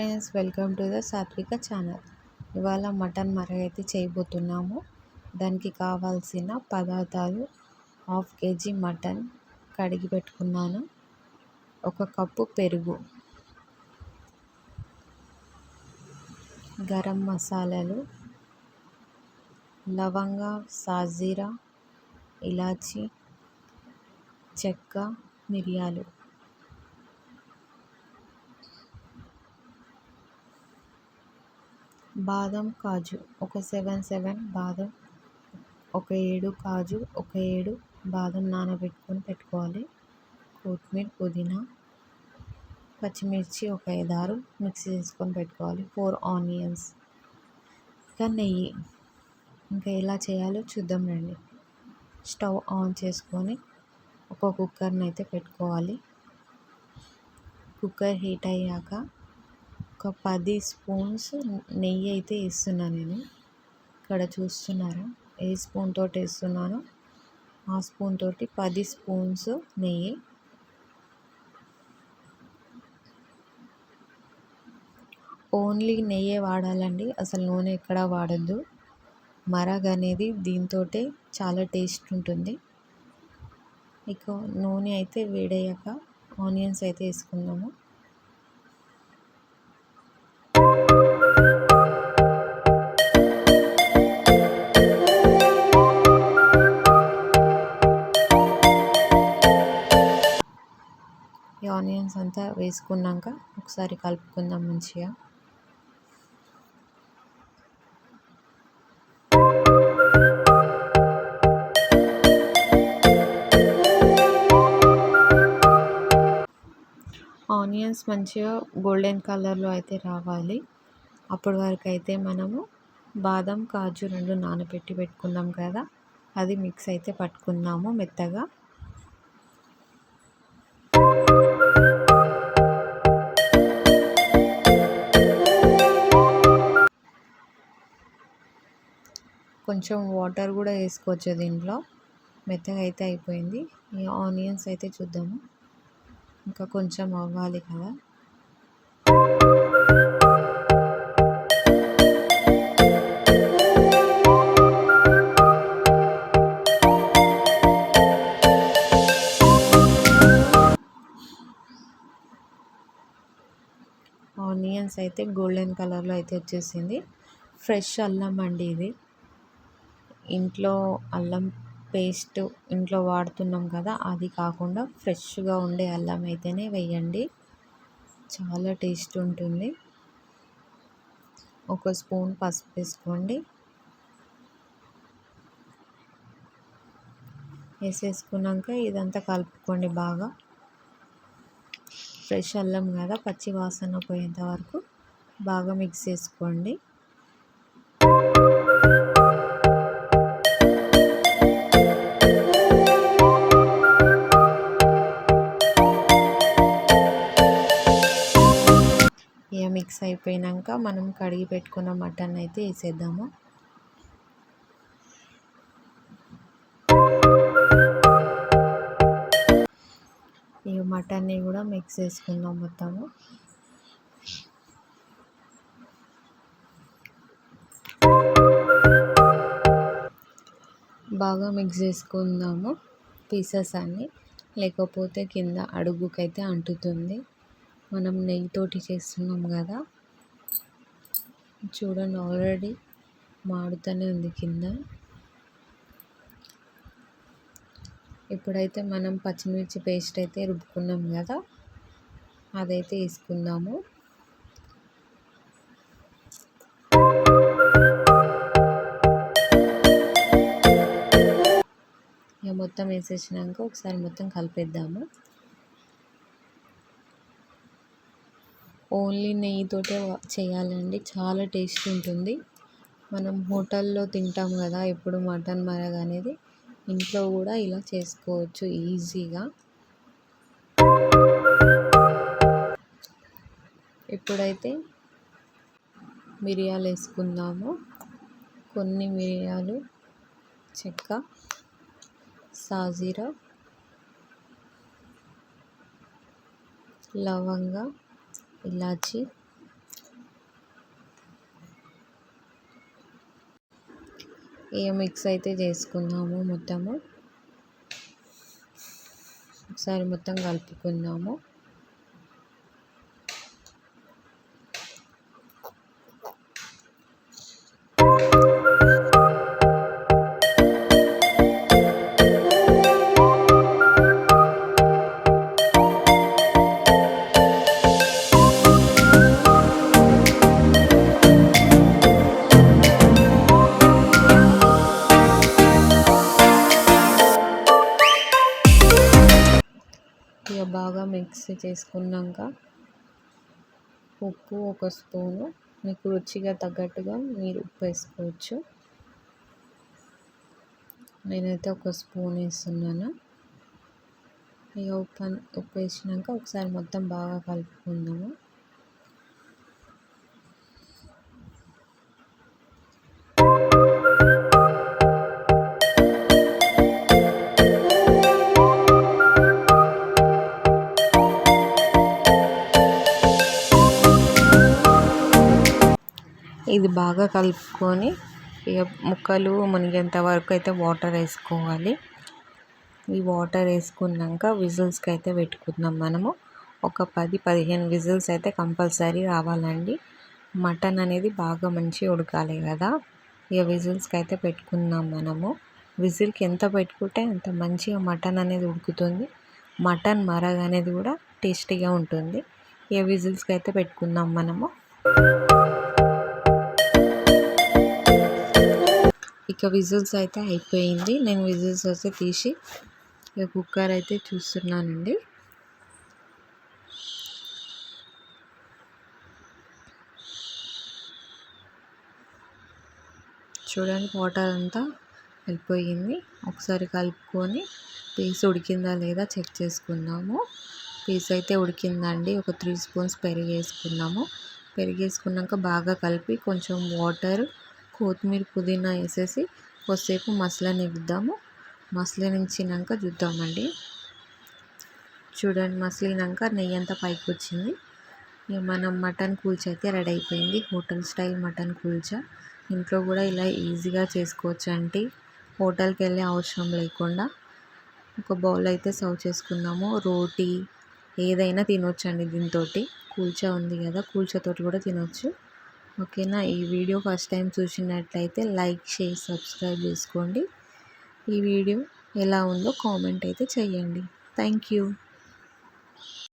Friends welcome to the Satvika channel. ఇవాళ mutton marag అయితే చేయబోతున్నాము. దానికి కావాల్సిన పదార్థాలు హాఫ్ కేజీ మటన్ కడిగి పెట్టుకున్నాను. ఒక కప్పు పెరుగు గరం మసాలాలు లవంగ సాజీరా ఇలాచి చెక్క మిరియాలు. బాదం కాజు ఒక సెవెన్ సెవెన్ బాదం ఒక ఏడు కాజు ఒక ఏడు బాదం నానబెట్టుకొని పెట్టుకోవాలి. కొత్తిమీర పుదీనా పచ్చిమిర్చి ఒక ఐదారు మిక్సీ చేసుకొని పెట్టుకోవాలి. Four onions. ఇంకా నెయ్యి. ఇంకా ఎలా చేయాలో చూద్దాం రండి. స్టవ్ ఆన్ చేసుకొని ఒక కుక్కర్ని అయితే పెట్టుకోవాలి. కుక్కర్ హీట్ అయ్యాక ఒక పది స్పూన్స్ నెయ్యి అయితే వేస్తున్నాను నేను. ఇక్కడ చూస్తున్నారా? ఏ స్పూన్ తోటి వేస్తున్నానో? ఆ స్పూన్ తోటి పది స్పూన్స్ నెయ్యి. ఓన్లీ నెయ్యే వాడాలండి. అసలు నూనె ఎక్కడ వాడద్దు. మరగ్ అనేది దీంతో చాలా టేస్ట్ ఉంటుంది. ఇక నూనె అయితే వేడయ్యాక ఆనియన్స్ అయితే వేసుకుందాము. ఇదంతా అంతా వేసుకున్నాక ఒకసారి కలుపుకుందాం మంచిగా. ఆనియన్స్ మంచిగా గోల్డెన్ కలర్లో అయితే రావాలి. అప్పటి వరకు అయితే మనము బాదం కాజు రెండు నానబెట్టి పెట్టుకున్నాం కదా అది మిక్స్ అయితే పట్టుకుందాము మెత్తగా. కొంచెం వాటర్ కూడా వేసుకోవచ్చు దీంట్లో. మెత్తగా అయితే అయిపోయింది. ఈ ఆనియన్స్ అయితే చూద్దాము. ఇంకా కొంచెం అవ్వాలి కదా. ఆనియన్స్ అయితే గోల్డెన్ కలర్లో అయితే వచ్చేసింది. ఫ్రెష్ అల్లం అండి ఇది. ఇంట్లో అల్లం పేస్ట్ ఇంట్లో వాడుతున్నాం కదా అది కాకుండా ఫ్రెష్గా ఉండే అల్లం అయితేనే వేయండి. చాలా టేస్ట్ ఉంటుంది. ఒక స్పూన్ పసుపు వేసుకోండి. వేసేసుకున్నాక ఇదంతా కలుపుకోండి బాగా. ఫ్రెష్ అల్లం కదా పచ్చి వాసన పోయేంత వరకు బాగా మిక్స్ చేసుకోండి. మిక్స్ అయిపోయాక మనం కడిగి పెట్టుకున్న మటన్ అయితే వేసేద్దాము. ఈ మటన్ని కూడా మిక్స్ చేసుకుందాం మొత్తము. బాగా మిక్స్ చేసుకుందాము. పీసెస్ అన్నీ. లేకపోతే కింద అడుగుకైతే అంటుతుంది. మనం నెయ్యితోటి చేస్తున్నాం కదా. చూడండి ఆల్రెడీ మాడుతూనే ఉంది కింద. ఇప్పుడైతే మనం పచ్చిమిర్చి పేస్ట్ అయితే రుబ్బుకున్నాం కదా. అదైతే వేసుకుందాము. ఇక మొత్తం వేసేసినాక ఒకసారి మొత్తం కలిపేద్దాము. ఓన్లీ నెయ్యితోటే చేయాలండి. చాలా టేస్ట్ ఉంటుంది. మనం హోటల్లో తింటాం కదా ఎప్పుడు మటన్ మరగ అనేది. ఇంట్లో కూడా ఇలా చేసుకోవచ్చు ఈజీగా. ఇప్పుడైతే మిరియాలు వేసుకుందాము కొన్ని మిరియాలు చెక్క సాజీరా లవంగా ఇలాచి. ఇక మిక్స్ అయితే చేసుకుందాము మొత్తము. ఒకసారి మొత్తం కలుపుకుందాము. ఇక బాగా మిక్స్ చేసుకున్నాక ఉప్పు ఒక స్పూను మీకు రుచిగా తగ్గట్టుగా మీరు ఉప్పు వేసుకోవచ్చు. నేనైతే ఒక స్పూన్ వేస్తున్నాను. ఇక ఉప్పు ఉప్పు వేసినాక ఒకసారి మొత్తం బాగా కలుపుకుందాము. ఇది బాగా కలుపుకొని ఇక ముక్కలు మునిగేంత వరకు అయితే వాటర్ వేసుకోవాలి. ఈ వాటర్ వేసుకున్నాక విజిల్స్కి అయితే పెట్టుకుందాం మనము. ఒక పది పదిహేను విజిల్స్ అయితే కంపల్సరీ రావాలండి. మటన్ అనేది బాగా మంచిగా ఉడకాలి కదా. ఇక విజిల్స్కి అయితే పెట్టుకుందాం మనము. విజిల్కి ఎంత పెట్టుకుంటే అంత మంచిగా మటన్ అనేది ఉడుకుతుంది. మటన్ మరగ అనేది కూడా టేస్టీగా ఉంటుంది. ఇక విజిల్స్కి అయితే పెట్టుకుందాం మనము. ఇక విజిల్స్ అయితే అయిపోయింది. నేను విజిల్స్ వస్తే తీసి ఇక కుక్కర్ అయితే చూస్తున్నానండి. చూడండి వాటర్ అంతా వెళ్ళిపోయింది. ఒకసారి కలుపుకొని పీస్ ఉడికిందా లేదా చెక్ చేసుకుందాము. పీస్ అయితే ఉడికిందండి. ఒక త్రీ స్పూన్స్ పెరిగేసుకున్నాము. పెరిగేసుకున్నాక బాగా కలిపి కొంచెం వాటర్ కొత్తిమీర పుదీనా వేసేసి కొద్దిసేపు మసలనిద్దాము మసలనించినాక చూద్దామండి. చూడండి మసలినాక నెయ్యి అంతా పైకి వచ్చింది. ఇక మనం మటన్ కూల్చా అయితే రెడీ అయిపోయింది. Hotel style mutton kulcha. ఇంట్లో కూడా ఇలా ఈజీగా చేసుకోవచ్చు అంటే హోటల్కి వెళ్ళే అవసరం లేకుండా. ఒక బౌల్ అయితే సర్వ్ చేసుకుందాము. రోటీ ఏదైనా తినొచ్చండి దీంతో కూల్చా ఉంది కదా కూల్చాతోటి కూడా తినొచ్చు. ఓకేనా? ఈ వీడియో ఫస్ట్ టైం చూసినట్లయితే లైక్ షేర్ సబ్స్క్రైబ్ చేసుకోండి. ఈ వీడియో ఎలా ఉందో కామెంట్ అయితే చేయండి. Thank you.